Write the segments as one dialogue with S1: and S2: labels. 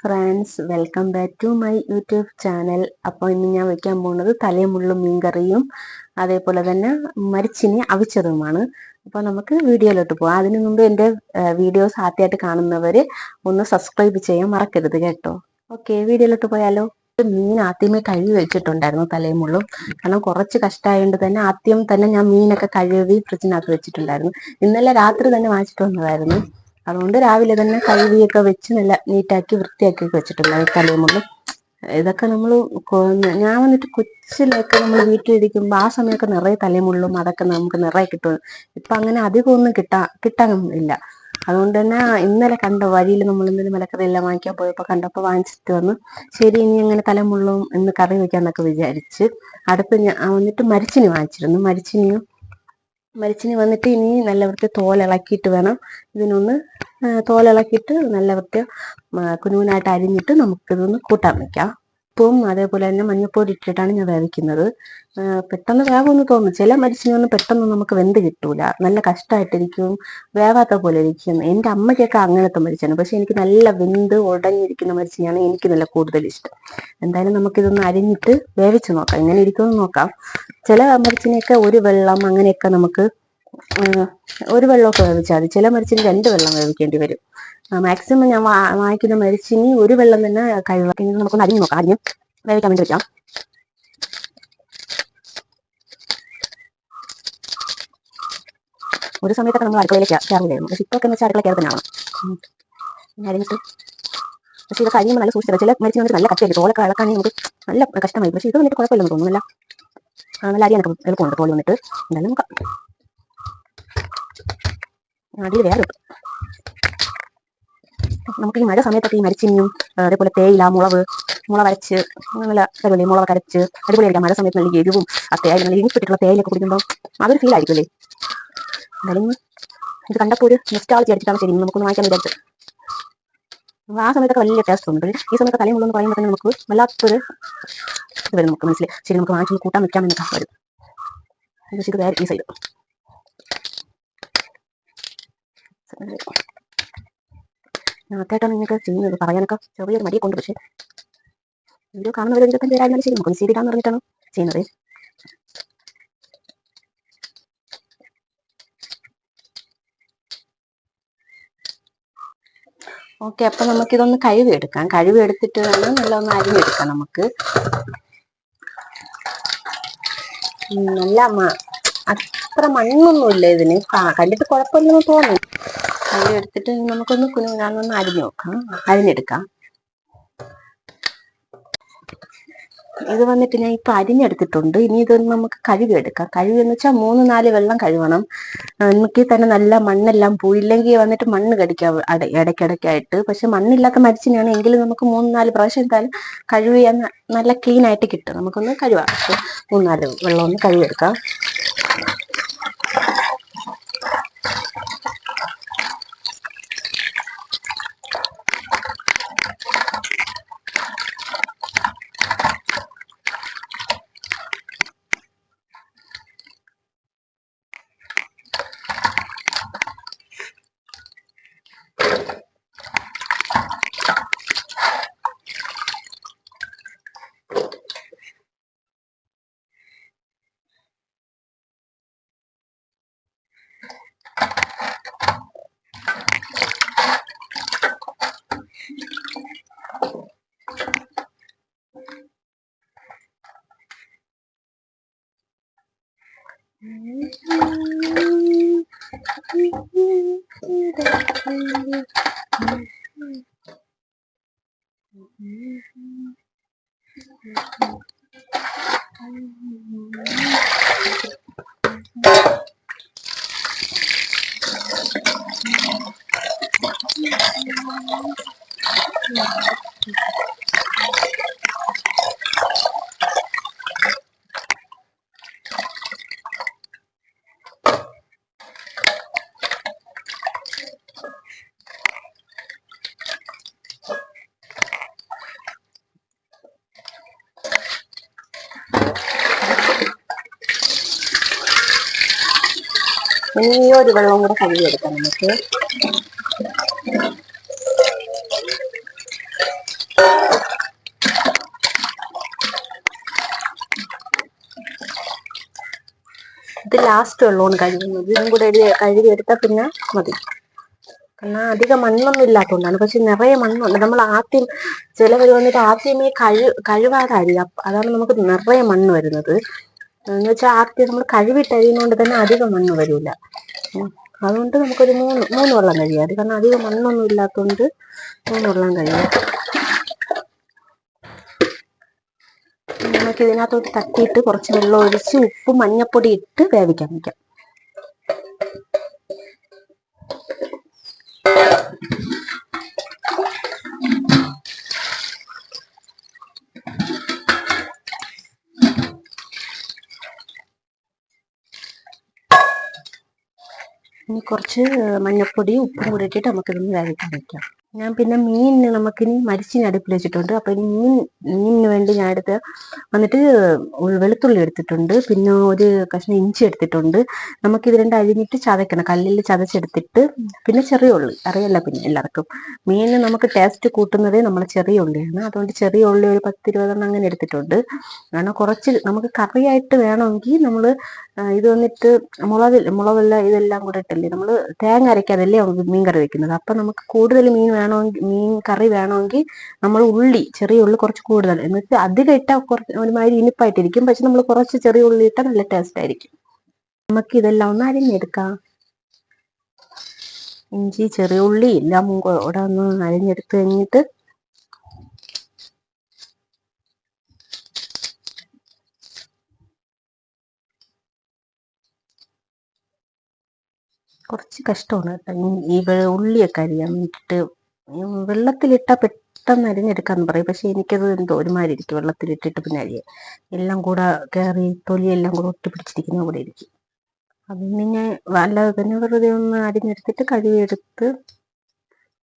S1: Friends welcome back to my YouTube channel അപ്പോൾ ഇന്ന് ഞാൻ വയ്ക്കാൻ പോകുന്നത് തലമുള്ളും മീൻകറിയും അതേപോലെ തന്നെ മരിച്ചിനി അവിച്ചതുമാണ്. അപ്പോൾ നമുക്ക് വീഡിയോയിലോട്ട് പോകാം അതിനു മുമ്പ് എന്റെ വീഡിയോസ് ആദ്യമായിട്ട് കാണുന്നവർ ഒന്ന് സബ്സ്ക്രൈബ് ചെയ്യാൻ മറക്കരുത് കേട്ടോ. ഓക്കെ വീഡിയോയിലോട്ട് പോയാലോ? മീൻ ആദ്യമേ കഴുകി വെച്ചിട്ടുണ്ടായിരുന്നു തലമുള്ളും കാരണം കുറച്ച് കഷ്ടമായതുകൊണ്ട് തന്നെ ആദ്യം തന്നെ ഞാൻ മീനൊക്കെ കഴുകി ഫ്രിഡ്ജിനകത്ത് വെച്ചിട്ടുണ്ടായിരുന്നു. ഇന്നലെ രാത്രി തന്നെ വാങ്ങിച്ചിട്ട് വന്നതായിരുന്നു. അതുകൊണ്ട് രാവിലെ തന്നെ കഴുകിയൊക്കെ വെച്ച് നല്ല നീറ്റാക്കി വൃത്തിയാക്കി വെച്ചിട്ടുണ്ട്. തലമുള്ളും ഇതൊക്കെ നമ്മൾ ഞാൻ വന്നിട്ട് കൊച്ചിലൊക്കെ നമ്മൾ വീട്ടിലിരിക്കുമ്പോൾ ആ സമയമൊക്കെ നിറയെ തലമുള്ളും അതൊക്കെ നമുക്ക് നിറയെ കിട്ടും. ഇപ്പൊ അങ്ങനെ അധികം ഒന്നും കിട്ടാ കിട്ടാൻ ഇല്ല അതുകൊണ്ട് തന്നെ ഇന്നലെ കണ്ട വഴിയിൽ നമ്മൾ ഇന്നലെ മലക്കറി എല്ലാം വാങ്ങിക്കാൻ പോയപ്പോൾ കണ്ടപ്പോൾ വാങ്ങിച്ചിട്ട് വന്ന്. ശരി ഇനി അങ്ങനെ തലമുള്ളും ഇന്ന് കറി വെക്കാന്നൊക്കെ വിചാരിച്ച് അടുത്ത് ഞാൻ വന്നിട്ട് മരിച്ചിനി വാങ്ങിച്ചിരുന്നു. മരിച്ചിനിയും മരിച്ചിനി വന്നിട്ട് ഇനി നല്ല വൃത്തി തോലിളക്കിയിട്ട് വേണം. ഇതിനൊന്ന് തോലിളക്കിയിട്ട് നല്ല വൃത്തി കുനുകുനായിട്ട് അരിഞ്ഞിട്ട് നമുക്കിതൊന്ന് കൂട്ടാൻ വെക്കാം. ഉപ്പും അതേപോലെ തന്നെ മഞ്ഞൾപ്പൊടി ഇട്ടിട്ടാണ് ഞാൻ വേവിക്കുന്നത്. പെട്ടെന്ന് വേവൊന്നും തോന്നും. ചില മരിച്ചിനൊന്നും പെട്ടെന്ന് നമുക്ക് വെന്ത് കിട്ടൂല. നല്ല കഷ്ടമായിട്ടിരിക്കും വേവാത്ത പോലെ ഇരിക്കും. എന്റെ അമ്മയ്ക്കൊക്കെ അങ്ങനത്തെ മരിച്ചാണ്. പക്ഷെ എനിക്ക് നല്ല വെന്ത് ഉടഞ്ഞിരിക്കുന്ന മരിച്ചിനാണ് എനിക്ക് നല്ല കൂടുതൽ ഇഷ്ടം. എന്തായാലും നമുക്കിതൊന്ന് അരിഞ്ഞിട്ട് വേവിച്ച് നോക്കാം. ഇങ്ങനെ ഇരിക്കുമെന്ന് നോക്കാം. ചില മരിച്ചിനെയൊക്കെ ഒരു വെള്ളം അങ്ങനെയൊക്കെ നമുക്ക് ഒരു വെള്ളമൊക്കെ വേവിച്ചാൽ മതി. ചില മരിച്ചിന് രണ്ട് വെള്ളം വേവിക്കേണ്ടി വരും. മാക്സിമം ഞാൻ വാങ്ങിക്കുന്ന മരിച്ചിനി ഒരു വെള്ളം തന്നെ കഴിവാക്കി നമുക്കൊന്ന് അരിഞ്ഞു നോക്കാം. അരിഞ്ഞ് വേവിക്കാൻ വേണ്ടി വെക്കാം. ഒരു സമയത്തൊക്കെ നമ്മൾ അടുക്കളയിലേക്ക് കയറില്ലായിരുന്നു പക്ഷെ ഇപ്പൊക്കെ എന്ന് വെച്ചാൽ അടുക്കള കയറി തന്നെയാണ് അരിഞ്ഞിട്ട് പക്ഷെ ഇതൊക്കെ അരിയുമ്പോൾ നല്ല സൂക്ഷിച്ചത് ചില മരിച്ചു നല്ല കത്തിയായിരിക്കും തോലൊക്കെ ഇളക്കാണെങ്കിൽ നമുക്ക് നല്ല കഷ്ടമായി. പക്ഷെ ഇത് വന്നിട്ട് കുഴപ്പമില്ലെന്ന് തോന്നുന്നില്ല. നല്ല അരിയാനൊക്കെ എളുപ്പമുണ്ട് തോൽ വന്നിട്ട്. എന്തായാലും നോക്കാം അടിയിൽ വേറെ നമുക്ക് ഈ മഴ സമയത്തൊക്കെ ഈ മരിച്ചിനിയും അതേപോലെ തേയില മുളവ് മുള വരച്ച് നല്ല കരുവല്ലേ മുളവ് കരച്ച് അടിപൊളിയായിരിക്കാം മഴ സമയത്ത് നല്ല എരിവും ആ തേയില നല്ല ഇനിപ്പെട്ടിട്ടുള്ള തേയിലൊക്കെ കുടിക്കുമ്പോൾ അതൊരു ഫീൽ ആയിരിക്കും അല്ലേ എന്തായാലും ഇത് കണ്ടപ്പോൾ ഒരു നെസ്റ്റാളജി അടിച്ചിട്ടാണ് ശരി നമുക്കൊന്ന് വാങ്ങിക്കാൻ വിചാരിച്ചത് ആ സമയത്തൊക്കെ വലിയ ടേസ്റ്റ് ഉണ്ട്. ഈ സമയത്ത് തലയും എന്ന് പറയുമ്പോൾ തന്നെ നമുക്ക് വല്ലാത്തൊരു ഇത് വരും നമുക്ക് മനസ്സിൽ ശരി നമുക്ക് വാങ്ങിച്ചു കൂട്ടാൻ വെക്കാം എന്നൊക്കെ വരും ഇത് വേറെ ഈ സൈഡ് ആദ്യമായിട്ടാണ് നിങ്ങൾക്ക് ചെയ്യുന്നത് പറയാനൊക്കെ ചെറിയൊരു മടിയെ കൊണ്ട് പക്ഷേ. വീഡിയോ കാണുന്നവർ ഇരുപത്തഞ്ച് പേരായിരുന്നാലും ശരി. നമുക്ക് സീഡ് ഇടാന്ന് പറഞ്ഞിട്ടാണ് ചെയ്യുന്നത്. ഓക്കെ അപ്പൊ നമുക്ക് ഇതൊന്ന് കഴുകി എടുക്കാം കഴുകി എടുത്തിട്ട് വേണം നല്ല ഒന്ന് അരിഞ്ഞെടുക്കാം നമുക്ക്. നല്ല അത്ര മണ്ണൊന്നുമില്ല ഇതിന്. കണ്ടിട്ട് കുഴപ്പമില്ലെന്ന് തോന്നി കഴുകി എടുത്തിട്ട് നമുക്കൊന്ന് കുനുകുനാന്നൊന്ന് അരിഞ്ഞു നോക്കാം. അരിഞ്ഞെടുക്കാം. ഇത് വന്നിട്ട് ഞാൻ ഇപ്പൊ അരിഞ്ഞെടുത്തിട്ടുണ്ട്. ഇനി ഇതൊന്ന് നമുക്ക് കഴുകി എടുക്കാം. കഴുകി എന്ന് വെച്ചാൽ മൂന്ന് നാല് വെള്ളം കഴുകണം. നമുക്ക് തന്നെ നല്ല മണ്ണെല്ലാം പോയില്ലെങ്കിൽ വന്നിട്ട് മണ്ണ് കടിക്കാം ഇടയ്ക്കിടയ്ക്കായിട്ട്. പക്ഷെ മണ്ണില്ലാത്ത മരിച്ചിനാണ് എങ്കിലും നമുക്ക് മൂന്ന് നാല് പ്രാവശ്യം എന്തായാലും കഴുകിയാൽ നല്ല ക്ലീൻ ആയിട്ട് കിട്ടും. നമുക്കൊന്ന് കഴുകാം. മൂന്ന് നാല് വെള്ളം ഒന്ന് കഴുകിയെടുക്കാം ചെറിയൊരു വെള്ളം കൂടെ കഴുകിയെടുക്കാം നമുക്ക്. ഇത് ലാസ്റ്റ് വെള്ളമാണ് കഴുകുന്നത്. ഇതും കൂടെ കഴുകിയെടുത്താൽ പിന്നെ മതി. കാരണം അധികം മണ്ണൊന്നും ഇല്ലാത്തതുകൊണ്ടാണ് പക്ഷെ നിറയെ മണ്ണുണ്ട്. നമ്മൾ ആദ്യം ചിലവർ വന്നിട്ട് ആദ്യമേ കഴി കഴിവാതായിരിക്കും അതാണ് നമുക്ക് നിറയെ മണ്ണ് വരുന്നത്. എന്ന് വെച്ചാൽ ആദ്യം നമ്മൾ കഴുകിട്ട് അരിയുന്നതുകൊണ്ട് തന്നെ അധികം മണ്ണ് വരില്ല അതുകൊണ്ട് നമുക്കൊരു മൂന്ന് മൂന്ന് വെള്ളം കഴിയാം. അത് കാരണം അധികം മണ്ണൊന്നും ഇല്ലാത്തതുകൊണ്ട് മൂന്ന് വെള്ളം കഴിയാം. നമുക്ക് ഇതിനകത്തോട്ട് തട്ടിയിട്ട് കുറച്ച് വെള്ളം ഒഴിച്ച് ഉപ്പും മഞ്ഞപ്പൊടി ഇട്ട് വേവിക്കാൻ വയ്ക്കാം ഇനി കുറച്ച് മഞ്ഞപ്പൊടി ഉപ്പും കൂടി ഇട്ടിട്ട് നമുക്കിതൊന്ന് വേവിക്കാൻ വയ്ക്കാം ഞാൻ പിന്നെ മീനിന് നമുക്കിനി മരിച്ചിന് അടുപ്പിൽ വെച്ചിട്ടുണ്ട്. അപ്പൊ ഇനി മീൻ മീനിന് വേണ്ടി ഞാൻ എടുത്ത് വന്നിട്ട് വെളുത്തുള്ളി എടുത്തിട്ടുണ്ട്. പിന്നെ ഒരു കഷ്ണം ഇഞ്ചി എടുത്തിട്ടുണ്ട്. നമുക്കിത് രണ്ട് അരിഞ്ഞിട്ട് ചതയ്ക്കണം കല്ലിൽ ചതച്ചെടുത്തിട്ട് പിന്നെ ചെറിയ ഉള്ളി. അറിയല്ല പിന്നെ എല്ലാവർക്കും. മീനിന് നമുക്ക് ടേസ്റ്റ് കൂട്ടുന്നതേ നമ്മൾ ചെറിയ ഉള്ളിയാണ്. അതുകൊണ്ട് ചെറിയ ഉള്ളി ഒരു പത്ത് ഇരുപതെണ്ണം അങ്ങനെ എടുത്തിട്ടുണ്ട്. കാരണം കുറച്ച് നമുക്ക് കറിയായിട്ട് വേണമെങ്കിൽ നമ്മൾ ഇത് വന്നിട്ട് മുളക് മുളകെല്ലാം ഇതെല്ലാം കൂടെ ഇട്ടല്ലേ? നമ്മൾ തേങ്ങ അരയ്ക്കാതല്ലേ മീൻ കറി വെക്കുന്നത്. അപ്പൊ നമുക്ക് കൂടുതൽ മീൻ വേണമെങ്കിൽ മീൻ കറി വേണമെങ്കിൽ നമ്മൾ ഉള്ളി ചെറിയ ഉള്ളി കുറച്ച് കൂടുതൽ. എന്നിട്ട് അധികം ഇട്ടാൽ കുറച്ച് ഒരുമാതിരി ഇനിപ്പായിട്ടിരിക്കും. പക്ഷെ നമ്മൾ കുറച്ച് ചെറിയ ഉള്ളി ഇട്ടാൽ നല്ല ടേസ്റ്റ് ആയിരിക്കും. നമുക്ക് ഇതെല്ലാം ഒന്ന് അരിഞ്ഞെടുക്കാം. ഇഞ്ചി ചെറിയ ഉള്ളി എല്ലാം കൂടെ ഒന്ന് അരിഞ്ഞെടുത്ത് കഴിഞ്ഞിട്ട് കുറച്ച് കഷ്ടമാണ് കേട്ടോ. ഈ- ഉള്ളിയൊക്കെ അരിയാൻ വേണ്ടിയിട്ട് വെള്ളത്തിലിട്ടാൽ പെട്ടെന്ന് അരിഞ്ഞെടുക്കാന്ന് പറയും. പക്ഷെ എനിക്കത് എന്തോ ഒരുമാതിരി ഇരിക്കും വെള്ളത്തിലിട്ടിട്ട് പിന്നെ അരിയാൻ. എല്ലാം കൂടെ കയറി തൊലിയെല്ലാം കൂടെ ഒട്ടിപ്പിടിച്ചിരിക്കുന്ന കൂടെ ഇരിക്കും. അതിന് ഞാൻ അല്ലാതെ തന്നെ വെറുതെ ഒന്ന് അരിഞ്ഞെടുത്തിട്ട് കഴുകിയെടുത്ത്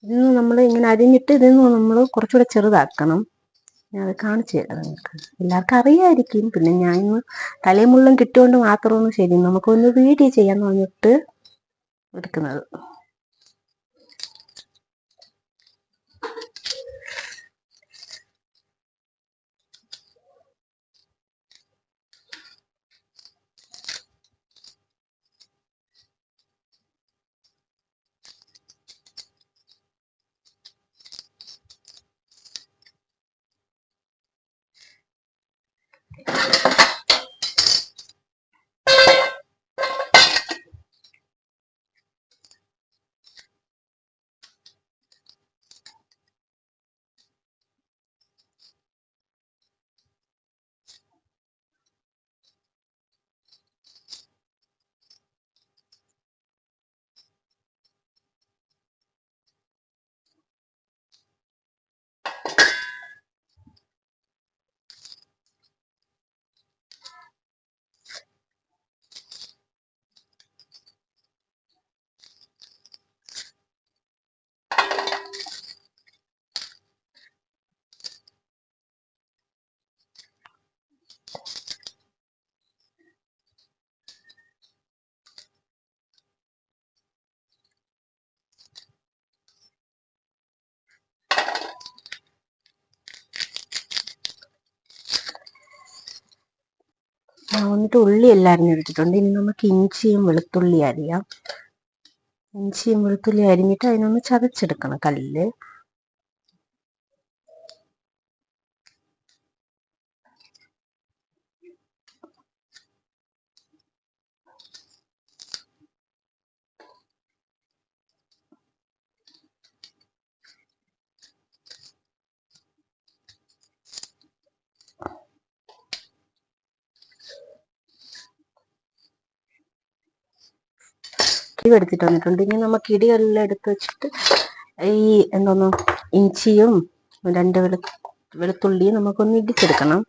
S1: ഇതിന്ന് നമ്മൾ ഇങ്ങനെ അരിഞ്ഞിട്ട് ഇതിന്ന് നമ്മൾ കുറച്ചുകൂടെ ചെറുതാക്കണം. ഞാൻ അത് കാണിച്ചു തരാം നിങ്ങൾക്ക്. എല്ലാവർക്കും അറിയായിരിക്കും. പിന്നെ ഞാൻ ഇന്ന് തലേമുള്ളം കിട്ടുകൊണ്ട് മാത്രമൊന്നും ശരി. നമുക്കൊന്ന് വീഡിയോ ചെയ്യാന്ന് പറഞ്ഞിട്ട് എടുക്കുന്നത്. ഞാൻ വന്നിട്ട് ഉള്ളി എല്ലാം അരിഞ്ഞെടുത്തിട്ടുണ്ട് ഇനി നമുക്ക് ഇഞ്ചിയും വെളുത്തുള്ളി അരിയാം. ഇഞ്ചിയും വെളുത്തുള്ളി അരിഞ്ഞിട്ട് അതിനൊന്ന് ചതച്ചെടുക്കണം കല്ലിൽ. എടുത്തിട്ട് വന്നിട്ടുണ്ട്. ഇനി നമുക്ക് ഇടിയെല്ലാം എടുത്ത് വെച്ചിട്ട് ഈ എന്തോന്നു ഇഞ്ചിയും രണ്ട് വെളു വെളുത്തുള്ളിയും നമുക്കൊന്ന് ഇടിച്ചെടുക്കണം.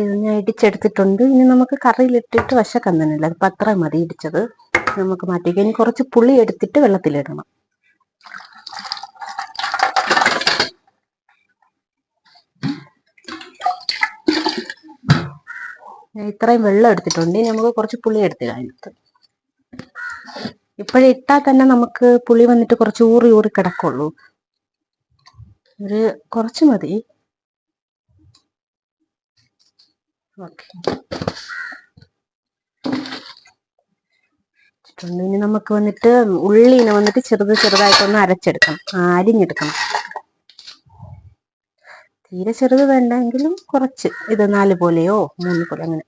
S1: ഞാൻ ഇടിച്ചെടുത്തിട്ടുണ്ട്. ഇനി നമുക്ക് കറിയിലിട്ടിട്ട് വശക്കം തന്നെയല്ല അതിപ്പോൾ അത്ര മതി ഇടിച്ചത്. നമുക്ക് മാറ്റിക്കാം ഇനി കുറച്ച് പുളി എടുത്തിട്ട് വെള്ളത്തിലിടണം. ഞാൻ ഇത്രയും വെള്ളം എടുത്തിട്ടുണ്ട്. ഇനി നമുക്ക് കുറച്ച് പുളി എടുത്തിടാം അതിനകത്ത്. ഇപ്പോഴിട്ടാൽ തന്നെ നമുക്ക് പുളി വന്നിട്ട് കുറച്ച് ഊറി ഊറി കിടക്കുള്ളൂ. ഒരു കുറച്ച് മതി. ഇനി നമുക്ക് വന്നിട്ട് ഉള്ളിനെ വന്നിട്ട് ചെറുത് ചെറുതായിട്ടൊന്ന് അരച്ചെടുക്കണം. അരിഞ്ഞെടുക്കണം. തീരെ ചെറുത് വേണ്ടെങ്കിലും കുറച്ച്. ഇത് നാല് പോലെയോ മൂന്ന് പോലെ അങ്ങനെ.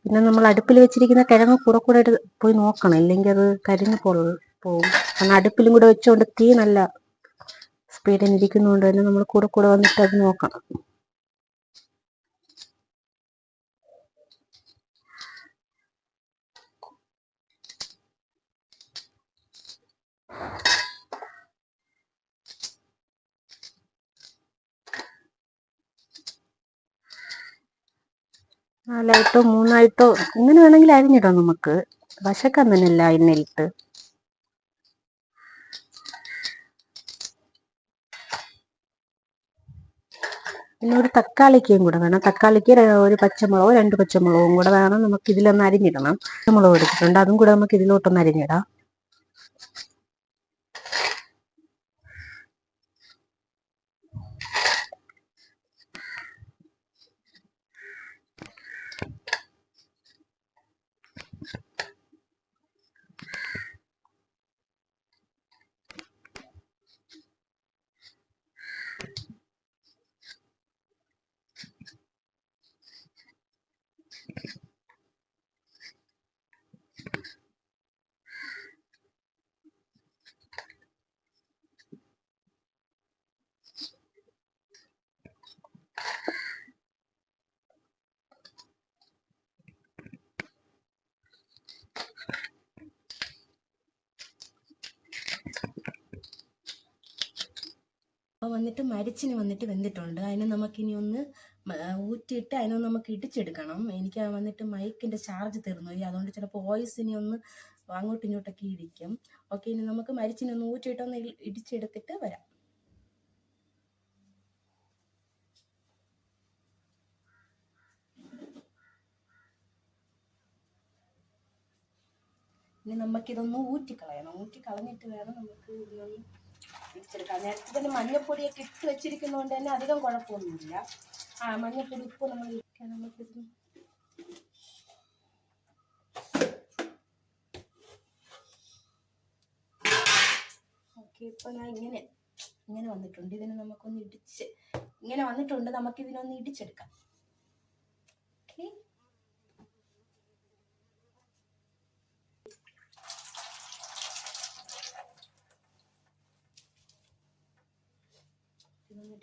S1: പിന്നെ നമ്മൾ അടുപ്പിൽ വെച്ചിരിക്കുന്ന കിഴങ്ങ് കൂടെ കൂടെ പോയി നോക്കണം. ഇല്ലെങ്കിൽ അത് കരിഞ്ഞു പോ പോകും കാരണം അടുപ്പിലും കൂടെ വെച്ചുകൊണ്ട് തീ നല്ല സ്പീഡിൽ ഇരിക്കുന്നതുകൊണ്ട് തന്നെ നമ്മൾ കൂടെ കൂടെ വന്നിട്ട് അത് നോക്കണം. നാലായിട്ടോ മൂന്നായിട്ടോ ഇങ്ങനെ വേണമെങ്കിൽ അരിഞ്ഞിടാം നമുക്ക്. വശക്കം തന്നെയല്ല എണ്ണയിലിട്ട് പിന്നെ ഒരു തക്കാളിക്കയും കൂടെ വേണം. തക്കാളിക്ക് ഒരു പച്ചമുളകോ രണ്ട് പച്ചമുളകും കൂടെ വേണം നമുക്ക് ഇതിലൊന്ന് അരിഞ്ഞിടണം. പച്ചമുളക് എടുത്തിട്ടുണ്ട്. അതും കൂടെ നമുക്ക് ഇതിലോട്ടൊന്ന് അരിഞ്ഞിടാം. വന്നിട്ട് മരിച്ചിന് വന്നിട്ട് വെന്തിട്ടുണ്ട്. അതിന് നമുക്കിനി ഒന്ന് ഊറ്റിയിട്ട് അതിനെ നമുക്ക് ഇടിച്ചെടുക്കണം. എനിക്ക് വന്നിട്ട് മൈക്കിന്റെ ചാർജ് തീർന്നു. അതുകൊണ്ട് ചിലപ്പോൾ വോയിസ് ഇനി ഒന്ന് അങ്ങോട്ടും ഇങ്ങോട്ടൊക്കെ ഇരിക്കും ഓക്കെ ഇനി നമുക്ക് മരിച്ചിനെ ഒന്ന് ഊറ്റിയിട്ട് ഒന്ന് ഇടിച്ചെടുത്തിട്ട് വരാം. ഇനി നമുക്കിതൊന്ന് ഊറ്റിക്കളയണം. ഊറ്റിക്കളഞ്ഞിട്ട് വേണം നമുക്ക് ഇതിനൊന്ന് ഇടിച്ചെടുക്കാം നേരത്തെ തന്നെ മഞ്ഞപ്പൊടിയൊക്കെ ഇട്ട് വെച്ചിരിക്കുന്നതുകൊണ്ട് തന്നെ അധികം കുഴപ്പമൊന്നുമില്ല. ആ മഞ്ഞപ്പൊടി ഉപ്പ് നമ്മൾ ഇരിക്കാൻ നമുക്ക് ഓക്കെ ഇപ്പൊ ഞാൻ ഇങ്ങനെ ഇങ്ങനെ വന്നിട്ടുണ്ട്. ഇതിനെ നമുക്കൊന്ന് ഇടിച്ച് ഇങ്ങനെ വന്നിട്ടുണ്ട്. നമുക്ക് ഇതിനൊന്ന് ഇടിച്ചെടുക്കാം ഓക്കെ ഇതൊന്ന്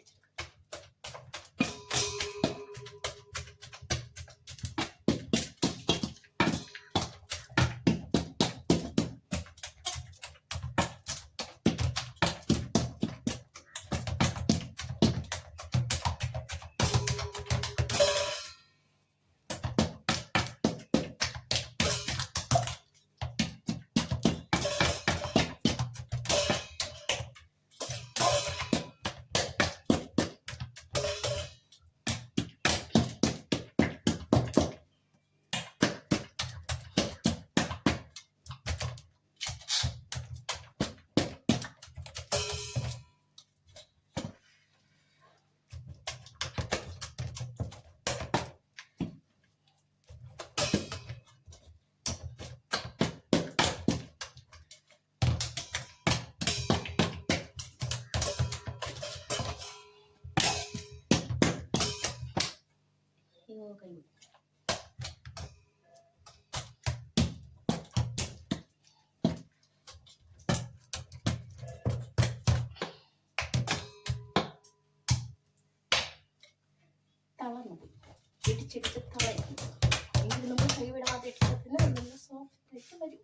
S1: കൈ തളർന്നു. ഇടിച്ചിടിച്ച് തളയും എങ്കിൽ നമ്മൾ കൈവിടാതെ ഇട്ടതിന് നല്ല സോഫ്റ്റ് ആയിട്ട് വരും.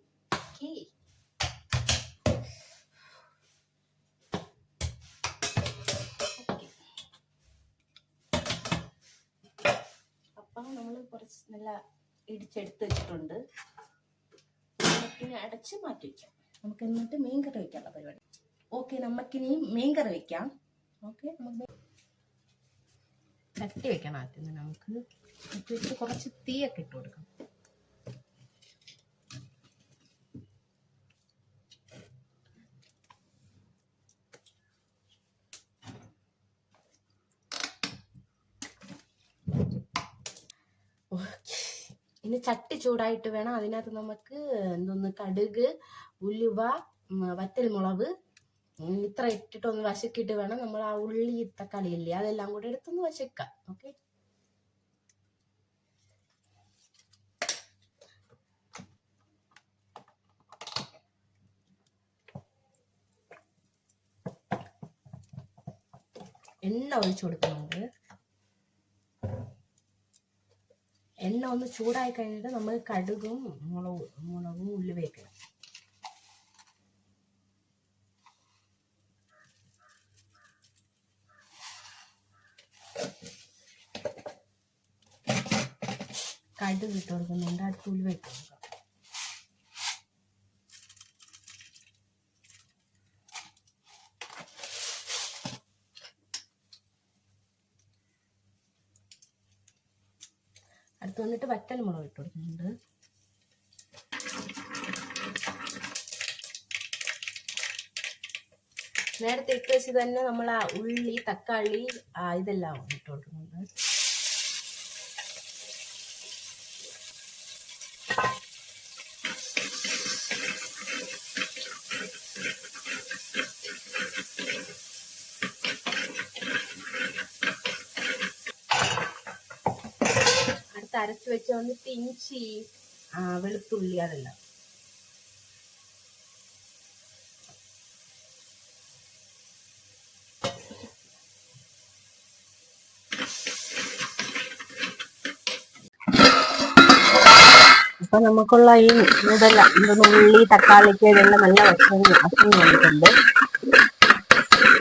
S1: നല്ല ഇടിച്ചെടുത്ത് വെച്ചിട്ടുണ്ട്. നമുക്കിനി അടച്ച് മാറ്റി വയ്ക്കാം നമുക്ക് എന്നിട്ട് മീൻ കറി വയ്ക്കാനുള്ള പരിപാടി. ഓക്കെ നമുക്കിനി മീൻ കറി വെക്കാം. ഓക്കെ നമുക്ക് തട്ടി വെക്കണം ആദ്യം നമുക്ക്. കുറച്ച് തീയൊക്കെ ഇട്ട് കൊടുക്കാം ഓക്കേ. ഇനി ചട്ടി ചൂടായിട്ട് വേണം. അതിനകത്ത് നമുക്ക് എന്തോന്ന് കടുക് ഉലുവ വറ്റൽമുളക് ഇത്ര ഇട്ടിട്ടൊന്ന് വശക്കിയിട്ട് വേണം. നമ്മൾ ആ ഉള്ളി തക്കാളി ഇല്ലേ അതെല്ലാം കൂടെ എടുത്തൊന്ന് വശക്കാം. ഓക്കെ. എണ്ണ ഒഴിച്ചു കൊടുക്കുന്നുണ്ട്. എണ്ണ ഒന്ന് ചൂടായി കഴിഞ്ഞിട്ട് നമ്മൾ കടുകും മുളകും മുളകും ഉള്ളിവയൊക്കെ കടുക് ഇട്ട് കൊടുക്കുന്നുണ്ട്. അടുത്ത് ഉള്ളി ഇട്ട് കൊടുക്കാം അടുത്ത് വന്നിട്ട് വറ്റൽ മുളക് ഇട്ട് കൊടുക്കുന്നുണ്ട്. നേരത്തെ ഇട്ട് വെച്ച് തന്നെ നമ്മൾ ആ ഉള്ളി തക്കാളി ഇതെല്ലാം ഇട്ട് കൊടുക്കുന്നുണ്ട് അടുത്ത് അരച്ച് വെച്ച ഒന്ന് ഇഞ്ചി ആ, വെളുത്തുള്ളി അതെല്ലാം. അപ്പൊ നമുക്കുള്ള ഈ ഇതെല്ലാം ഉള്ളി തക്കാളിക്ക് ഇതെല്ലാം നല്ല വശം വശം വന്നിട്ടുണ്ട്.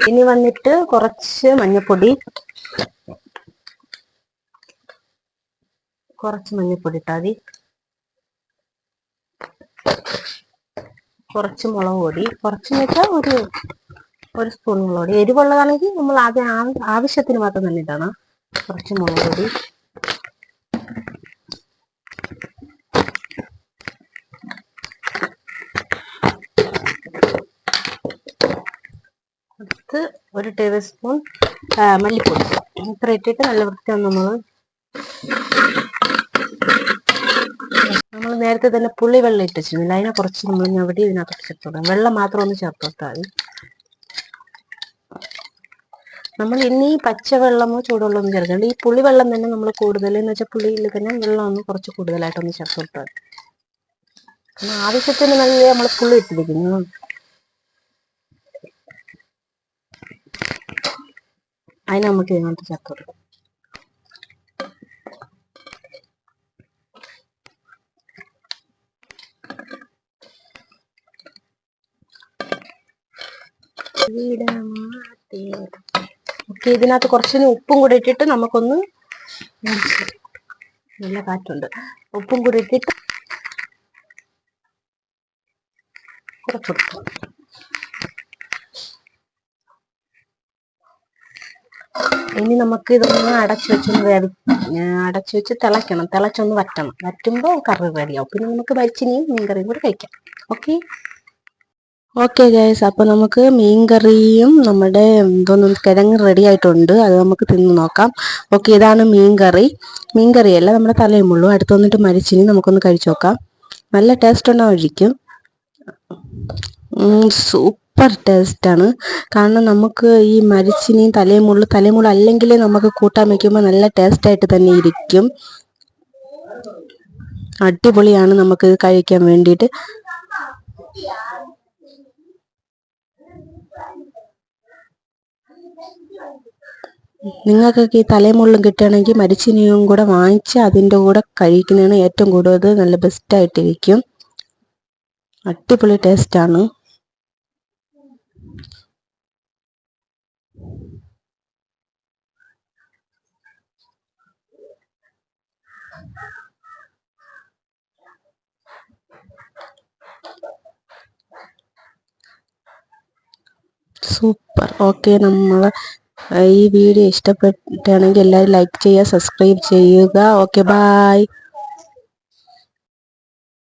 S1: ഇനി വന്നിട്ട് കുറച്ച് മഞ്ഞപ്പൊടി കുറച്ച് മഞ്ഞപ്പൊടി ഇട്ടാൽ മതി. കുറച്ച് മുളക് പൊടി. കുറച്ച് വെച്ചാൽ ഒരു ഒരു സ്പൂൺ മുളക് പൊടി. എരിവുള്ളതാണെങ്കിൽ നമ്മൾ ആദ്യം ആവശ്യത്തിന് മാത്രം തന്നെ ഇടണം. കുറച്ച് മുളക് പൊടി. അടുത്ത് ഒരു ടേബിൾ സ്പൂൺ മല്ലിപ്പൊടി. ഇത്ര ഇട്ടിട്ട് നല്ല വൃത്തിയാണ് നമ്മൾ നേരത്തെ തന്നെ പുളി വെള്ളം ഇട്ട് വെച്ചിരുന്നില്ല അതിനെ കുറച്ച് നമ്മൾ ഞവടി ഇതിനകത്ത് ചേർത്ത് കൊടുക്കാം വെള്ളം മാത്രം ഒന്ന് ചേർത്ത് മതി. നമ്മൾ ഇനി പച്ചവെള്ളമോ ചൂടുവെള്ളമോ ചേർക്കണ്ട. ഈ പുളി വെള്ളം തന്നെ നമ്മൾ കൂടുതൽ എന്ന് വെച്ചാൽ പുളിയിൽ തന്നെ വെള്ളം ഒന്ന് കുറച്ച് കൂടുതലായിട്ടൊന്ന് ചേർത്ത് കൊടുത്താൽ കാരണം ആവശ്യത്തിന് നല്ല നമ്മൾ പുളി ഇട്ടിരിക്കുന്നു. അതിനെ നമുക്ക് ഇതിനകത്ത് ചേർത്ത് കൊടുക്കാം. ഓക്കെ ഇതിനകത്ത് കുറച്ചിന് ഉപ്പും കൂടി ഇട്ടിട്ട് നമുക്കൊന്ന് നല്ല കാറ്റുണ്ട്. ഉപ്പും കൂടി ഇട്ടിട്ട് കുറച്ചുപ്പ് ഇനി നമുക്ക് ഇതൊന്ന് അടച്ചു വെച്ചൊന്ന് വേവി അടച്ചു വെച്ച് തിളയ്ക്കണം. തിളച്ചൊന്ന് വറ്റണം. വറ്റുമ്പോൾ കറി റെഡിയാവും. പിന്നെ നമുക്ക് മരിച്ചിനിയും മീൻകറിയും കൂടി കഴിക്കാം. ഓക്കെ? ഓക്കെ ഗൈസ് അപ്പോൾ നമുക്ക് മീൻ കറിയും നമ്മുടെ എന്തോന്നും കിഴങ്ങ് റെഡി ആയിട്ടുണ്ട്. അത് നമുക്ക് തിന്ന് നോക്കാം. ഓക്കെ ഇതാണ് മീൻ കറി. മീൻ കറിയല്ല നമ്മുടെ തലയും മുള്ളും അടുത്ത് വന്നിട്ട് മരിച്ചിനി നമുക്കൊന്ന് കഴിച്ചു നോക്കാം. നല്ല ടേസ്റ്റ് ഉണ്ടാവുമായിരിക്കും സൂപ്പർ ടേസ്റ്റ് ആണ്. കാരണം നമുക്ക് ഈ മരിച്ചിനിയും തലയും മുള്ളു അല്ലെങ്കിലേ നമുക്ക് കൂട്ടാൻ വയ്ക്കുമ്പോൾ നല്ല ടേസ്റ്റ് ആയിട്ട് തന്നെ ഇരിക്കും. അടിപൊളിയാണ് നമുക്ക് കഴിക്കാൻ വേണ്ടിയിട്ട്. നിങ്ങൾക്കൊക്കെ ഈ തലേമുള്ളും മുള്ളും കിട്ടുകയാണെങ്കിൽ മരിച്ചിനിയും കൂടെ വാങ്ങിച്ച് അതിന്റെ കൂടെ കഴിക്കുന്നതാണ് ഏറ്റവും കൂടുതൽ നല്ല ബെസ്റ്റ് ആയിട്ടിരിക്കും. അടിപൊളി ടേസ്റ്റ് സൂപ്പർ ഓക്കെ നമ്മൾ ഈ വീഡിയോ ഇഷ്ടപ്പെട്ടാണെങ്കിൽ എല്ലാവരും ലൈക്ക് ചെയ്യുക സബ്സ്ക്രൈബ് ചെയ്യുക. Okay bye